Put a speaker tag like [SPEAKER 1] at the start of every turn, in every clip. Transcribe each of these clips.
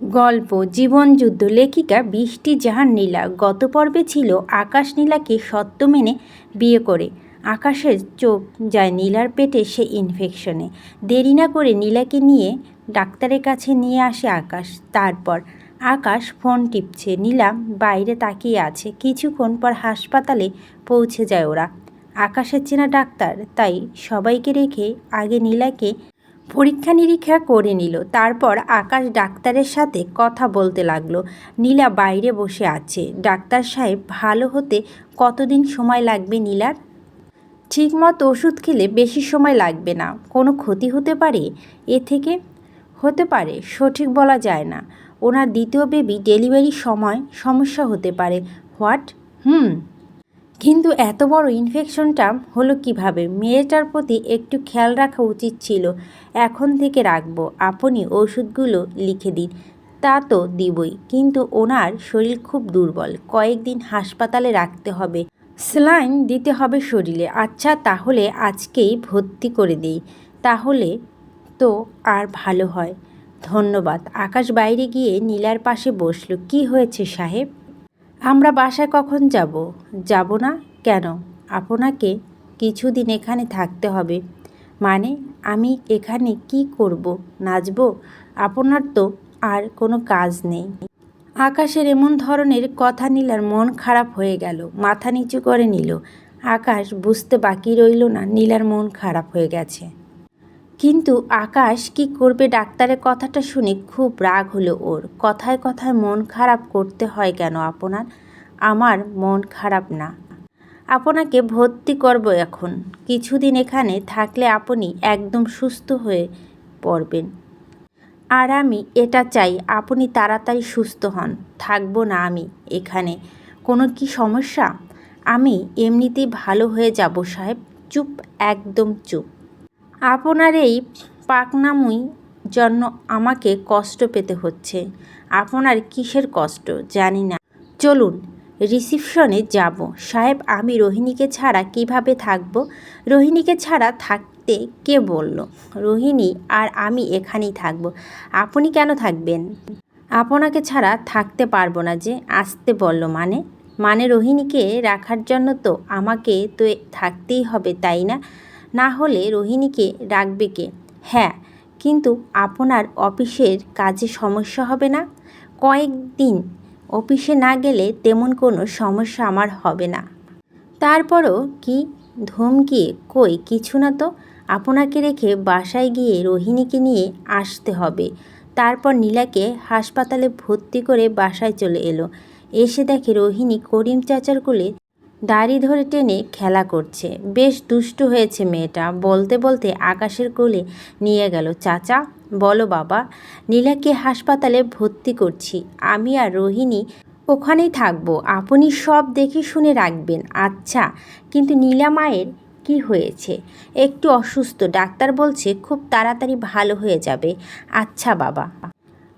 [SPEAKER 1] গল্প, জীবনযুদ্ধ, লেখিকা বৃষ্টি জাহান নীলা গত পর্বে ছিল আকাশ নীলাকে সত্য মেনে বিয়ে করে। আকাশের চোখ যায় নীলার পেটে সে ইনফেকশনে দেরি না করে নীলাকে নিয়ে ডাক্তারের কাছে নিয়ে আসে আকাশ। তারপর আকাশ ফোন টিপছে, নীলা বাইরে তাকিয়ে আছে। কিছুক্ষণ পর হাসপাতালে পৌঁছে যায় ওরা। আকাশের চেনা ডাক্তার, তাই সবাইকে রেখে আগে নীলাকে পরীক্ষা নিরীক্ষা করে নিল। তারপর আকাশ ডাক্তারের সাথে কথা বলতে লাগল। নীলা বাইরে বসে আছে। ডাক্তার সাহেব, ভালো হতে কতদিন সময় লাগবে নীলার? ঠিকমতো ওষুধ খেলে বেশি সময় লাগবে না। কোনো ক্ষতি হতে পারে? এ থেকে? হতে পারে। সঠিক বলা যায় না। ওনার দ্বিতীয় বেবি ডেলিভারির সময় সমস্যা হতে পারে। হোয়াট? হুম। কিন্তু এত বড় ইনফেকশনটা হলো কীভাবে? মেয়েটার প্রতি একটু খেয়াল রাখা উচিত ছিল। এখন থেকে রাখব। আপনি ওষুধগুলো লিখে দিন। তা তো দিবই। কিন্তু ওনার শরীর খুব দুর্বল। কয়েকদিন হাসপাতালে রাখতে হবে। স্যালাইন দিতে হবে শরীরে। আচ্ছা তাহলে আজকেই ভর্তি করে দিই। তাহলে তো আর ভালো হয়। ধন্যবাদ। আকাশ বাইরে গিয়ে নীলার পাশে বসল। কি হয়েছে সাহেব? আমরা বাসায় কখন যাব? যাব না? কেন? আপনাকে কিছুদিন এখানে থাকতে হবে। মানে আমি এখানে কি করব? নাচব? আপনার তো আর কোনো কাজ নেই। আকাশের এমন ধরনের কথা নীলার মন খারাপ হয়ে গেল। মাথা নিচু করে নিল। আকাশ বুঝতে বাকি রইল না, নীলার মন খারাপ হয়ে গেছে। কিন্তু আকাশ কি করবে ডাক্তারের কথাটা শুনে খুব রাগ হলো ওর। কথায় কথায় মন খারাপ করতে হয় কেন আপনার? আমার মন খারাপ না। আপনাকে ভর্তি করব এখন। কিছুদিন এখানে থাকলে আপনি একদম সুস্থ হয়ে পড়বেন। আর আমি এটা চাই, আপনি তাড়াতাড়ি সুস্থ হন। থাকব না আমি এখানে। কোনো কি সমস্যা? আমি এমনিতেই ভালো হয়ে যাব সাহেব। চুপ, একদম চুপ। আপনার এই পাকনামুই জন্য আমাকে কষ্ট পেতে হচ্ছে। আপনার কিসের কষ্ট জানি না। চলুন, রিসিপশনে যাব। সাহেব, আমি রোহিণীকে ছাড়া কীভাবে থাকব? রোহিণীকে ছাড়া থাকতে কে বলল? রোহিণী, আর আমি এখানেই থাকব। আপনি কেন থাকবেন? আপনাকে ছাড়া থাকতে পারব না যে, আসতে বলল মানে? মানে রোহিণীকে রাখার জন্য তো আমাকে তো থাকতেই হবে, তাই না? না হলে রোহিণীকে রাখবে কে? হ্যাঁ কিন্তু আপনার অফিসের কাজে সমস্যা হবে না? কয়েকদিন অফিসে না গেলে তেমন কোনো সমস্যা আমার হবে না। তারপরও কি ধমকি? কই, কিছু না তো। আপনাকে রেখে বাসায় গিয়ে রোহিণীকে নিয়ে আসতে হবে। তারপর নীলাকে হাসপাতালে ভর্তি করে বাসায় চলে এলো। এসে দেখে রোহিণী করিম চাচার কোলে দাড়ি ধরে টেনে খেলা করছে। বেশ দুষ্টু হয়েছে মেয়েটা। বলতে বলতে আকাশের কোলে নিয়ে গেল, চাচা, বলো বাবা, নীলাকে হাসপাতালে ভর্তি করছি। আমি আর রোহিণী ওখানেই থাকব। আপনি সব দেখে শুনে রাখবেন। আচ্ছা কিন্তু নীলা মায়ের কি হয়েছে? একটু অসুস্থ। ডাক্তার বলছে খুব তাড়াতাড়ি ভালো হয়ে যাবে। আচ্ছা বাবা।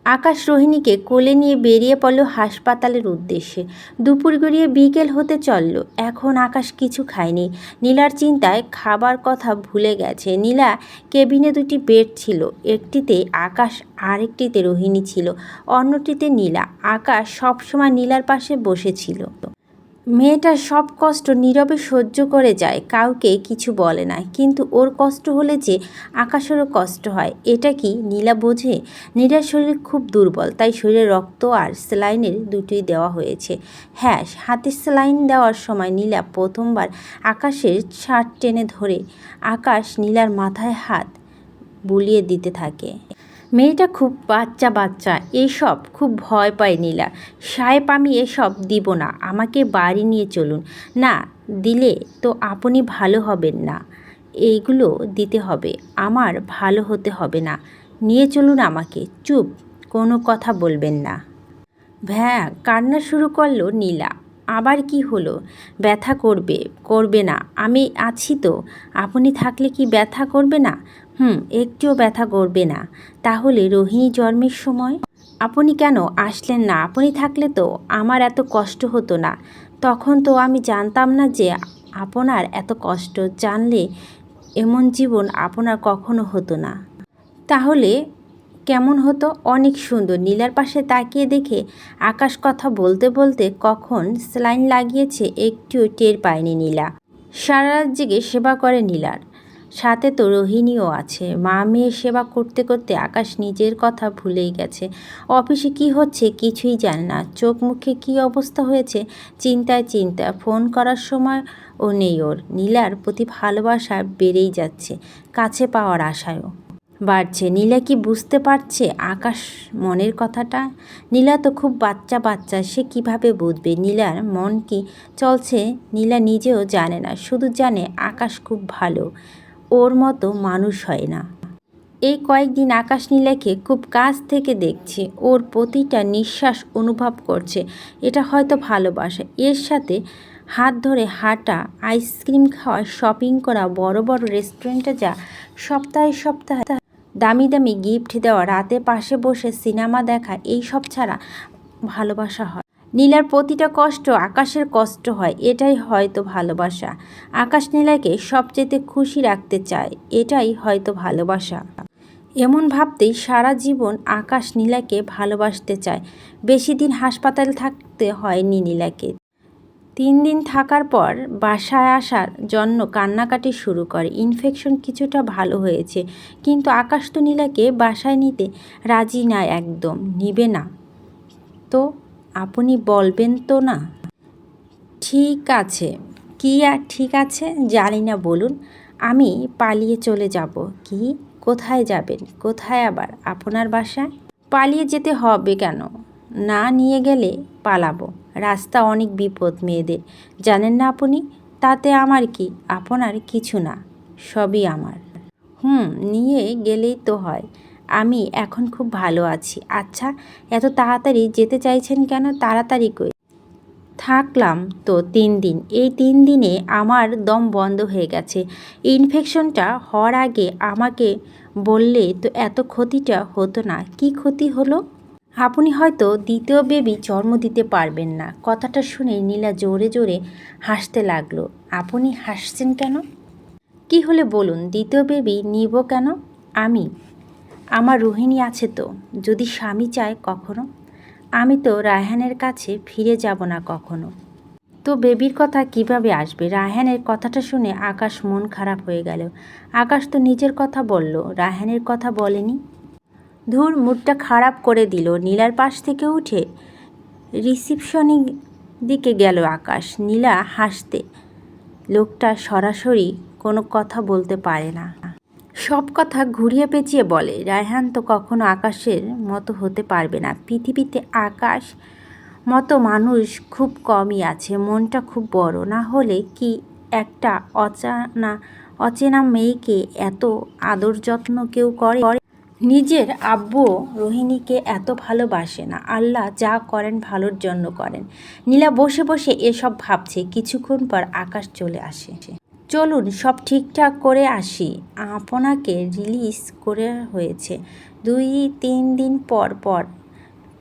[SPEAKER 1] আকাশ রোহিণীকে কোলে নিয়ে বেরিয়ে পড়ল হাসপাতালের উদ্দেশ্যে। দুপুর গড়িয়ে বিকেল হতে চলল। এখন আকাশ কিছু খায়নি। নীলার চিন্তায় খাবার কথা ভুলে গেছে। নীলা কেবিনে দুটি বেড ছিল। একটিতে আকাশ, আরেকটিতে রোহিণী ছিল। অন্যটিতে নীলা। আকাশ সবসময় নীলার পাশে বসেছিল। মেয়েটা সব কষ্ট নীরবে সহ্য করে যায়, কাউকে কিছু বলে না। কিন্তু ওর কষ্ট হলে যে আকাশেরও কষ্ট হয়, এটা কি নীলা বোঝে? নীলার শরীর খুব দুর্বল, তাই শরীরে রক্ত আর স্যালাইনের দুটোই দেওয়া হয়েছে। হ্যাঁ হাতে স্যালাইন দেওয়ার সময় নীলা প্রথমবার আকাশের শার্ট টেনে ধরে, আকাশ নীলার মাথায় হাত বুলিয়ে দিতে থাকে। মেয়েটা খুব বাচ্চা বাচ্চা এইসব খুব ভয় পায় নীলা। সাহেব, আমি এসব দিব না, আমাকে বাড়ি নিয়ে চলুন। না, দিলে তো আপনি ভালো হবেন না। এইগুলো দিতে হবে, আমার ভালো হতে হবে না। নিয়ে চলুন আমাকে, চুপ, কোনো কথা বলবেন না। ভ্যাঁ, কান্না শুরু করল নীলা। আবার কি হলো? ব্যথা করবে করবে না। আমি আছি তো। আপনি থাকলে কি ব্যথা করবে না? হুম, একটিও ব্যথা করবে না। তাহলে রোহিণী জন্মের সময়? আপনি কেন আসলেন না? আপনি থাকলে তো আমার এত কষ্ট হতো না। তখন তো আমি জানতাম না যে আপনার এত কষ্ট। জানলে এমন জীবন আপনার কখনো হতো না। তাহলে কেমন হতো? অনেক সুন্দর। নীলার পাশে তাকিয়ে দেখে আকাশ কথা বলতে বলতে কখন স্লাইন লাগিয়েছে একটু টের পায়নি নীলা। সারা রাত জেগে সেবা করে নীলার। সাথে তো রোহিণীও আছে। মা মেয়ে সেবা করতে করতে আকাশ নিজের কথা ভুলেই গেছে। অফিসে কি হচ্ছে কিছুই জানে না। চোখ মুখে কি অবস্থা হয়েছে চিন্তায় চিন্তা ফোন করার সময় ও নেই ওর। নীলার প্রতি ভালোবাসা বেড়েই যাচ্ছে। কাছে পাওয়ার আশায়ও। বাড়ছে। নীলা কি বুঝতে পারছে আকাশ মনের কথাটা? নীলা তো খুব বাচ্চা বাচ্চা, সে কীভাবে বুঝবে? নীলার মন কি চলছে? নীলা নিজেও জানে না, শুধু জানে আকাশ খুব ভালো, ওর মতো মানুষ হয় না। এই কয়েকদিন আকাশ নীলাকে খুব কাছ থেকে দেখছে, ওর প্রতিটা নিঃশ্বাস অনুভব করছে, এটা হয়তো ভালোবাসা। এর সাথে হাত ধরে হাঁটা, আইসক্রিম খাওয়া, শপিং করা, বড় বড় রেস্টুরেন্টে যা সপ্তাহে সপ্তাহে দামি দামি গিফট দেওয়া, রাতে পাশে বসে সিনেমা দেখা এই সব ছাড়া ভালোবাসা হয়। নীলার প্রতিটা কষ্ট আকাশের কষ্ট হয়, এটাই হয়তো ভালোবাসা। আকাশ নীলাকে সবচেয়ে খুশি রাখতে চায়, এটাই হয়তো ভালোবাসা। এমন ভাবতেই সারা জীবন আকাশ নীলাকে ভালোবাসতে চায়। বেশি দিন হাসপাতালে থাকতে হয়নি নীলাকে। তিন দিন থাকার পর বাসায় আসার জন্য কান্নাকাটি শুরু করে। ইনফেকশন কিছুটা ভালো হয়েছে, কিন্তু আকাশ তো নীলাকে বাসায় নিতে রাজি না একদম। নিবে না। তো আপনি বলবেন তো না। ঠিক আছে। কি আর ঠিক আছে জানি না, বলুন। আমি পালিয়ে চলে যাব। কি? কোথায় যাবেন? কোথায় আবার? আপনার বাসায়? পালিয়ে যেতে হবে কেন? না নিয়ে গেলে পালাবো। রাস্তা অনেক বিপদ মেয়েদের। জানেন না আপনি? তাতে আমার কি? আপনার কিছু না। সবই আমার। হুম, নিয়ে গেলেই তো হয়। আমি এখন খুব ভালো আছি। আচ্ছা এত তাড়াতাড়ি যেতে চাইছেন কেন? তাড়াতাড়ি কই? থাকলাম তো তিন দিন। এই তিন দিনে আমার দম বন্ধ হয়ে গেছে। ইনফেকশনটা হওয়ার আগে আমাকে বললে তো এত ক্ষতিটা হতো না। কি ক্ষতি হলো? আপনি হয়তো দ্বিতীয় বেবি জন্ম দিতে পারবেন না। কথাটা শুনে নীলা জোরে জোরে হাসতে লাগল। আপনি হাসছেন কেন? কি হলে বলুন, দ্বিতীয় বেবি নিব কেন? আমি, আমার রোহিণী আছে তো, যদি স্বামী চায় কখনো? আমি তো রায়হানের কাছে ফিরে যাব না কখনো। তো বেবির কথা কীভাবে আসবে? রায়হানের কথাটা শুনে আকাশ মন খারাপ হয়ে গেল। আকাশ তো নিজের কথা বলল, রায়হানের কথা বলেনি। ধুর মুডটা খারাপ করে দিল। নীলার পাশ থেকে উঠে রিসিপশনে দিকে গেল আকাশ। নীলা হাসতে, লোকটা সরাসরি কোনো কথা বলতে পারে না। সব কথা ঘুরিয়ে পেঁচিয়ে বলে, রায়হান তো কখনো আকাশের মতো হতে পারবে না। পৃথিবীতে আকাশ মতো মানুষ খুব কমই আছে। মনটা খুব বড়। না হলে কি একটা অচানা, অচেনা মেয়েকে এত আদর যত্ন কেউ করে? নিজের আব্বু রোহিণীকে এত ভালোবাসে না। আল্লাহ যা করেন ভালোর জন্য করেন। নীলা বসে বসে এসব ভাবছে। কিছুক্ষণ পর আকাশ চলে আসে। চলুন সব ঠিকঠাক করে আসি। আপনাকে রিলিজ করে হয়েছে। দুই, তিন দিন পর পর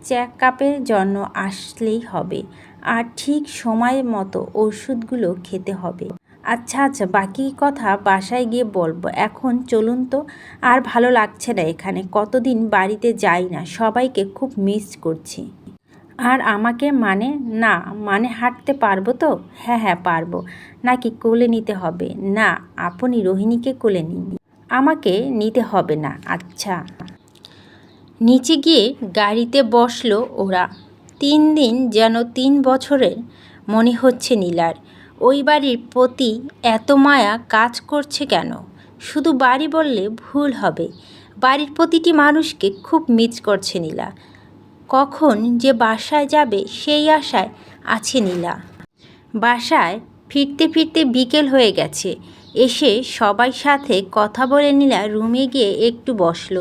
[SPEAKER 1] চেক আপের জন্য আসলেই হবে। আর ঠিক সময় মতো ওষুধগুলো খেতে হবে। আচ্ছা আচ্ছা বাকি কথা বাসায় গিয়ে বলব। এখন চলুন তো, আর ভালো লাগছে না এখানে। কতদিন বাড়িতে যাই না, সবাইকে খুব মিস করছি। আর আমাকে মানে? না মানে হাঁটতে পারব তো? হ্যাঁ হ্যাঁ পারব। নাকি কোলে নিতে হবে? না, আপনি রোহিণীকে কোলে নিন। আমাকে নিতে হবে না আচ্ছা। নিচে গিয়ে গাড়িতে বসল ওরা। তিন দিন যেন তিন বছরের মনে হচ্ছে নীলার। ওই বাড়ির প্রতি এত মায়া কাজ করছে কেন? শুধু বাড়ি বললে ভুল হবে। বাড়ির প্রতিটি মানুষকে খুব মিস করছে নীলা। কখন যে বাসায় যাবে সেই আশায় আছে নীলা। বাসায় ফিরতে ফিরতে বিকেল হয়ে গেছে। এসে সবাই সাথে কথা বলে নীলা রুমে গিয়ে একটু বসল।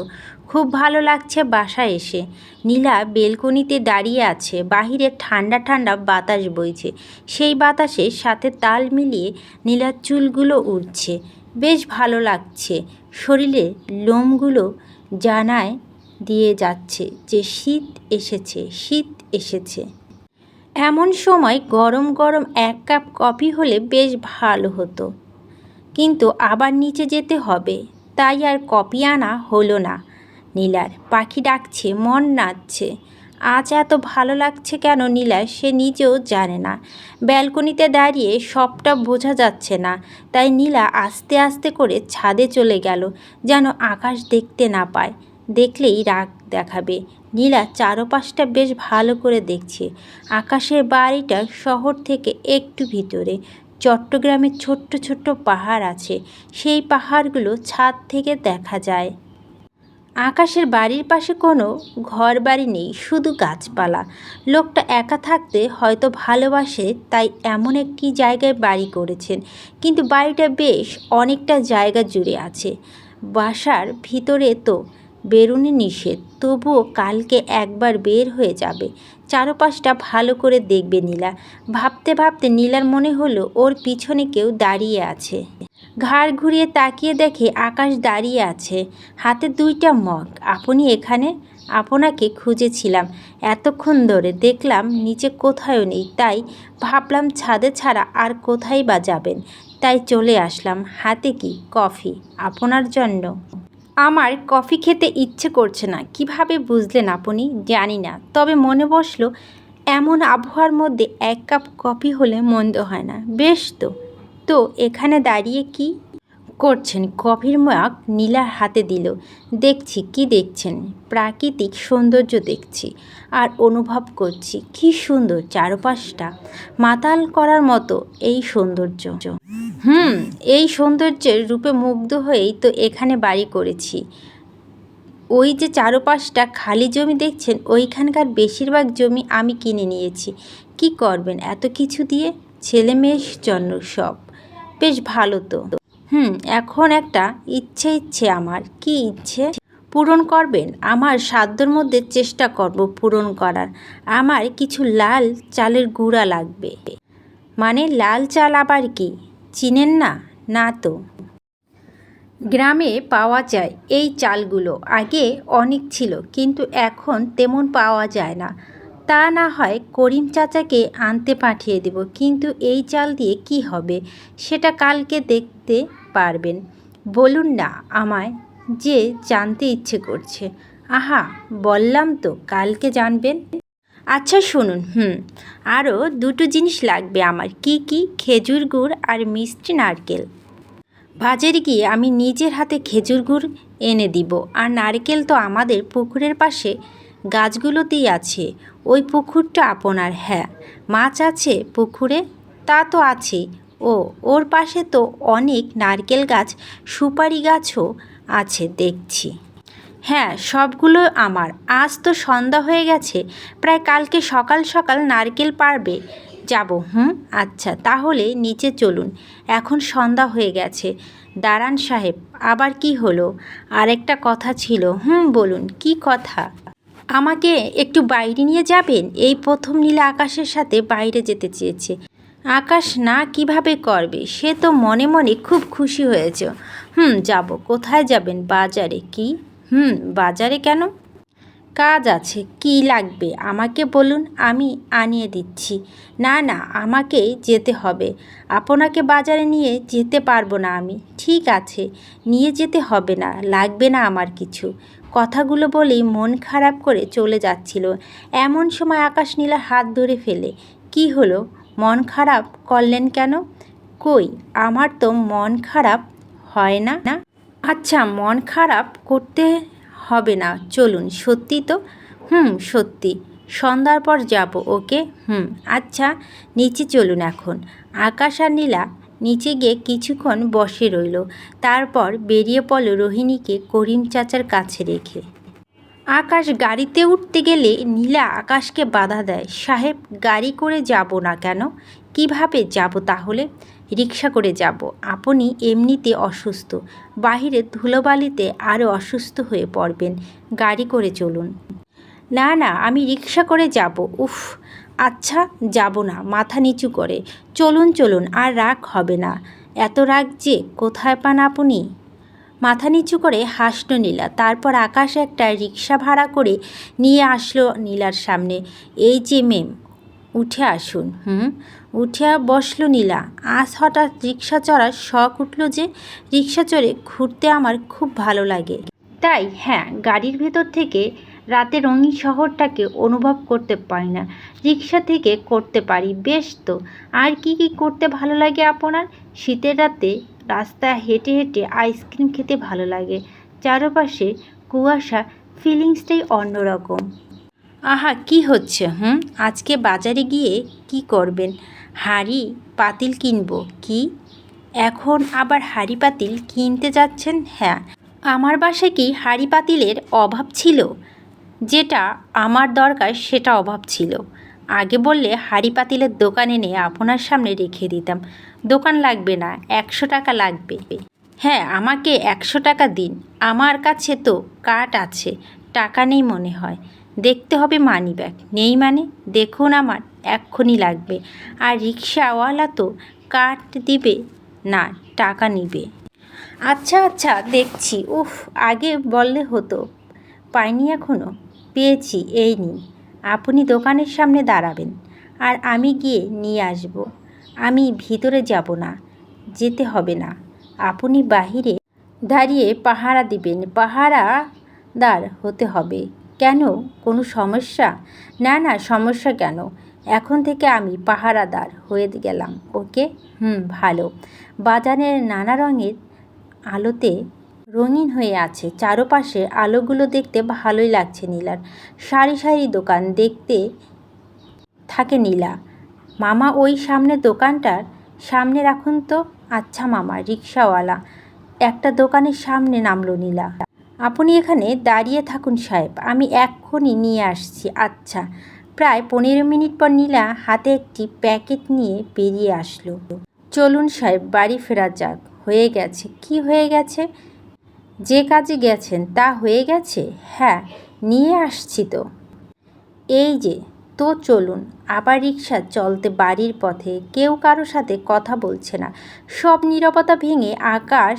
[SPEAKER 1] খুব ভালো লাগছে বাসায় এসে। নীলা বেলকনিতে দাঁড়িয়ে আছে, বাহিরে ঠান্ডা ঠান্ডা বাতাস বইছে। সেই বাতাসের সাথে তাল মিলিয়ে নীলার চুলগুলো উঠছে বেশ ভালো লাগছে শরীরে লোমগুলো জানায় দিয়ে যাচ্ছে যে শীত এসেছে শীত এসেছে। এমন সময় গরম গরম এক কাপ কফি হলে বেশ ভালো হতো। কিন্তু আবার নিচে যেতে হবে, তাই আর কপি আনা হলো না। নীলার। পাখি ডাকছে, মন নাচছে। আজ এত ভালো লাগছে কেন নীলা সে নিজেও জানে না। ব্যালকনিতে দাঁড়িয়ে সবটা বোঝা যাচ্ছে না। তাই নীলা আস্তে আস্তে করে ছাদে চলে গেল, যেন আকাশ দেখতে না পায়। দেখলেই রাগ দেখাবে। নীলা চারপাশটা বেশ ভালো করে দেখছে। আকাশের বাড়িটা শহর থেকে একটু ভিতরে। চট্টগ্রামে ছোট্ট ছোট্ট পাহাড় আছে। সেই পাহাড়গুলো ছাদ থেকে দেখা যায়। আকাশের বাড়ির পাশে কোনো ঘর বাড়ি নেই, শুধু গাছপালা। লোকটা একা থাকতে হয়তো ভালোবাসে, তাই এমন একটি জায়গায় বাড়ি করেছেন। কিন্তু বাড়িটা বেশ অনেকটা জায়গা জুড়ে আছে। বাসার ভিতরে তো বেরোনি নিষেধ, তবুও কালকে একবার বের হয়ে যাবে। চারপাশটা ভালো করে দেখবে নীলা। ভাবতে ভাবতে নীলার মনে হলো, ওর পিছনে কেউ দাঁড়িয়ে আছে। ঘাড় ঘুরিয়ে তাকিয়ে দেখে আকাশ দাঁড়িয়ে আছে। হাতে দুইটা মগ। আপনি এখানে? আপনাকে খুঁজেছিলাম। এতক্ষণ ধরে দেখলাম নিচে কোথাও নেই। তাই ভাবলাম ছাদে ছাড়া আর কোথায় বা যাবেন। তাই চলে আসলাম। হাতে কি? কফি। আপনার জন্য। আমার কফি খেতে ইচ্ছে করছে না। কীভাবে বুঝলেন আপনি? জানি না। তবে মনে বসল, এমন আবহাওয়ার মধ্যে এক কাপ কফি হলে মন্দ হয় না। বেশ তো। তো এখানে দাঁড়িয়ে কি করছেন? কফির মগ নীলার হাতে দিল। দেখছি, কি দেখছেন? প্রাকৃতিক সৌন্দর্য দেখছি আর অনুভব করছি। কি সুন্দর চারপাশটা। মাতাল করার মতো এই সৌন্দর্য। হুম, এই সৌন্দর্যের রূপে মুগ্ধ হয়েই তো এখানে বাড়ি করেছি। ওই যে চারপাশটা খালি জমি দেখছেন, ওইখানকার বেশিরভাগ জমি আমি কিনে নিয়েছি। কি করবেন? এত কিছু দিয়ে ছেলে মেয়ের জন্য সব। বেশ ভালো তো। হুম, এখন একটা ইচ্ছে ইচ্ছে আমার। কি ইচ্ছে? পূরণ করবেন? আমার সাধ্যর মধ্যে চেষ্টা করব পূরণ করার। আমার কিছু লাল চালের গুঁড়া লাগবে। মানে লাল চাল আবার কি? চিনেন না? না তো। গ্রামে পাওয়া যায় এই চালগুলো। আগে অনেক ছিল, কিন্তু এখন তেমন পাওয়া যায় না। তা না হয় করিম চাচাকে আনতে পাঠিয়ে দেব, কিন্তু এই চাল দিয়ে কি হবে সেটা কালকে দেখতে পারবেন। বলুন না আমায় যে জানতে ইচ্ছে করছে। আহা, বললাম তো, কালকে জানবেন? আচ্ছা শুনুন, হুম, আরও দুটো জিনিস লাগবে আমার, কি কি? খেজুর গুড় আর মিষ্টি নারকেল। বাজারে গিয়ে আমি নিজের হাতে খেজুর গুড় এনে দিব, আর নারকেল তো আমাদের পুকুরের পাশে গাছগুলোতেই আছে। ওই পুকুরটা আপনার হ্যাঁ। মাছ আছে পুকুরে? তা তো আছে। ও, ওর পাশে তো অনেক নারকেল গাছ, সুপারি গাছও আছে, দেখছি। হ্যাঁ সবগুলো আমার। আজ তো সন্ধ্যা হয়ে গেছে। প্রায় কালকে সকাল সকাল নারকেল পারবে যাব, হুম? আচ্ছা তাহলে নিচে চলুন। এখন সন্ধ্যা হয়ে গেছে। দাঁড়ান সাহেব, আবার কি হলো? আরেকটা কথা ছিল। হুম, বলুন, কি কথা? আমাকে একটু বাইরে নিয়ে যাবেন? এই প্রথম নীলা আকাশের সাথে বাইরে যেতে চেয়েছে। আকাশ না কীভাবে করবে, সে তো মনে মনে খুব খুশি হয়েছে। হুম, যাব। কোথায় যাবেন? বাজারে কি? হুম, বাজারে কেন? কাজ আছে। কি লাগবে? আমাকে বলুন, আমি আনিয়ে দিচ্ছি। না না, আমাকে যেতে হবে। আপনাকে বাজারে নিয়ে যেতে পারব না আমি। ঠিক আছে, নিয়ে যেতে হবে না। লাগবে না আমার কিছু। কথাগুলো বলেই মন খারাপ করে চলে যাচ্ছিল। এমন সময় আকাশ নীলা হাত ধরে ফেলে, কি হলো? মন খারাপ করলেন কেন? কই? আমার তো মন খারাপ হয় না না। আচ্ছা মন খারাপ করতে হবে না, চলুন, সত্যি তো? হুম, সত্যি। সন্ধ্যার পর যাব, ওকে? হুম আচ্ছা নিচে চলুন এখন। আকাশ আর নীলা নিচে গিয়ে কিছুক্ষণ বসে রইল। তারপর বেরিয়ে পড়ল রোহিণীকে করিম চাচার কাছে রেখে। আকাশ গাড়িতে উঠতে গেলে নীলা আকাশকে বাধা দেয়। সাহেব, গাড়ি করে যাব না কেন? কীভাবে যাব তাহলে? রিক্সা করে যাব। আপনি এমনিতে অসুস্থ। বাহিরে ধুলোবালিতে আরও অসুস্থ হয়ে পড়বেন। গাড়ি করে চলুন। না না, আমি রিক্সা করে যাব। উফ আচ্ছা যাব না, মাথা নিচু করে। চলুন চলুন, আর রাগ হবে না। এত রাগ যে, কোথায় পান আপনি? মাথা নিচু করে হাসল নীলা। তারপর আকাশ একটা রিক্সা ভাড়া করে নিয়ে আসলো নীলার সামনে। এই যে মেম উঠে আসুন। হুম? উঠে বসল নীলা। আজ হঠাৎ রিক্সা চড়ার শখ উঠল যে রিক্সা চড়ে ঘুরতে আমার খুব ভালো লাগে। তাই হ্যাঁ গাড়ির ভেতর থেকে রাতে রঙিন শহরটাকে অনুভব করতে পারি না। রিক্সা থেকে করতে পারি, বেশ তো। আর কি কি করতে ভালো লাগে আপনার? শীতের রাতে রাস্তায় হেঁটে হেঁটে আইসক্রিম খেতে ভালো লাগে। চারপাশে কুয়াশা, ফিলিংসটাই অন্যরকম। আহা, কি হচ্ছে, হুম? আজকে বাজারে গিয়ে কি করবেন? হাঁড়ি, পাতিল কিনবো, কি? এখন আবার হাঁড়ি, পাতিল কিনতে যাচ্ছেন? হ্যাঁ। আমার বাসায় কি হাঁড়ি, পাতিলের অভাব ছিল? যেটা আমার দরকার সেটা অভাব ছিল। আগে বললে হাড়ি পাতিলের দোকান এনে আপনার সামনে রেখে দিতাম। দোকান লাগবে না, একশো টাকা লাগবে। হ্যাঁ আমাকে একশো টাকা দিন। আমার কাছে তো কার্ড আছে, টাকা নেই মনে হয়। দেখতে হবে মানি ব্যাগ। নেই মানে? দেখুন আমার, এক্ষুনি লাগবে। আর রিক্সাওয়ালা তো কার্ড দিবে না, টাকা নিবে। আচ্ছা আচ্ছা দেখছি। উফ, আগে বললে হতো। পাইনি এখনও পেয়েছি, এই নিন। আপনি দোকানের সামনে দাঁড়াবেন আর আমি গিয়ে নিয়ে আসব। আমি ভিতরে যাব না, যেতে হবে না। আপনি বাহিরে দাঁড়িয়ে পাহারা দিবেন। পাহারাদার হতে হবে। কেন? কোনো সমস্যা? না না, সমস্যা কেন? এখন থেকে আমি পাহারাদার হয়ে গেলাম, ওকে? হুম, ভালো। বাজারের নানা রঙের আলোতে রঙিন হয়ে আছে। চারপাশে আলোগুলো দেখতে ভালোই লাগছে নীলার। সারি সারি দোকান দেখতে থাকে নীলা। মামা ওই সামনে দোকানটার সামনে রাখুন তো। আচ্ছা মামা, রিক্সাওয়ালা। একটা দোকানের সামনে নামলো নীলা। আপনি এখানে দাঁড়িয়ে থাকুন সাহেব, আমি এক্ষুনি নিয়ে আসছি। আচ্ছা। প্রায় পনেরো মিনিট পর নীলা হাতে একটি প্যাকেট নিয়ে বেরিয়ে আসলো। চলুন সাহেব, বাড়ি ফেরা যাক। হয়ে গেছে। কি হয়ে গেছে? যে কাজে গেছেন তা হয়ে গেছে? হ্যাঁ নিয়ে আসছি তো। এই যে, তো চলুন, আবার রিক্সা চলতে বাড়ির পথে, কেউ কারও সাথে কথা বলছে না। সব নীরবতা ভেঙে আকাশ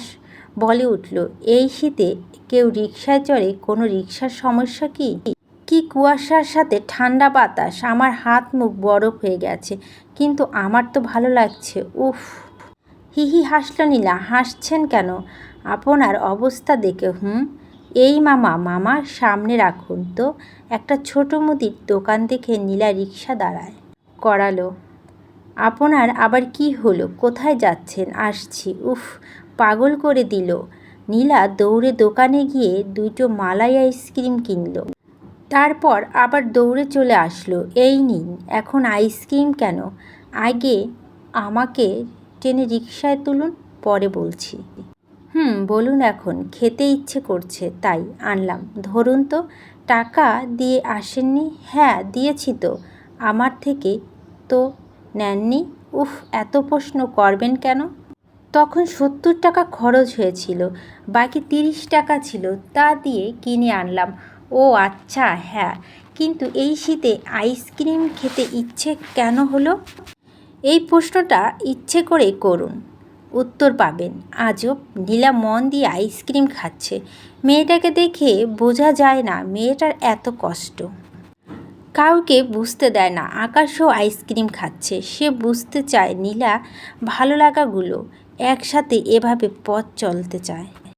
[SPEAKER 1] বলে উঠল, এই শীতে কেউ রিক্সায় চড়ে কোনো রিক্সার সমস্যা কি? কি কুয়াশার সাথে ঠান্ডা বাতাস, আমার হাত মুখ বরফ হয়ে গেছে, কিন্তু আমার তো ভালো লাগছে। উফ! হিহি হাসল নীলা, হাসছেন কেন? আপনার অবস্থা দেখে হুম? এই মামা মামা, সামনে রাখুন তো। একটা ছোট মুদির দোকান দেখে নীলা রিক্সা দাঁড়ায়। করালো। আপনার আবার কি হলো? কোথায় যাচ্ছেন? আসছি। উফ, পাগল করে দিল। নীলা দৌড়ে দোকানে গিয়ে দুটো মালাই আইসক্রিম কিনল। তারপর আবার দৌড়ে চলে আসলো। এই নিন, এখন আইসক্রিম কেন? আগে আমাকে টেনে রিক্সায় তুলুন, পরে বলছি। হুম, বলুন এখন, খেতে ইচ্ছে করছে, তাই আনলাম। ধরুন তো, টাকা দিয়ে আসেননি? হ্যাঁ দিয়েছি তো। আমার থেকে তো নেননি? উফ, এত প্রশ্ন করবেন কেন? তখন সত্তর টাকা খরচ হয়েছিল, বাকি তিরিশ টাকা ছিল, তা দিয়ে কিনে আনলাম। ও আচ্ছা হ্যাঁ কিন্তু এই শীতে আইসক্রিম খেতে ইচ্ছে কেন হলো? এই প্রশ্নটা ইচ্ছে করে করুন। উত্তর পাবেন। আজব, নীলা মন দিয়ে আইসক্রিম খাচ্ছে। মেয়েটাকে দেখে বোঝা যায় না মেয়েটার এত কষ্ট। কাউকে বুঝতে দেয় না, আকাশও আইসক্রিম খাচ্ছে। সে বুঝতে চায় নীলা ভালো লাগাগুলো, একসাথে এভাবে পথ চলতে চায়।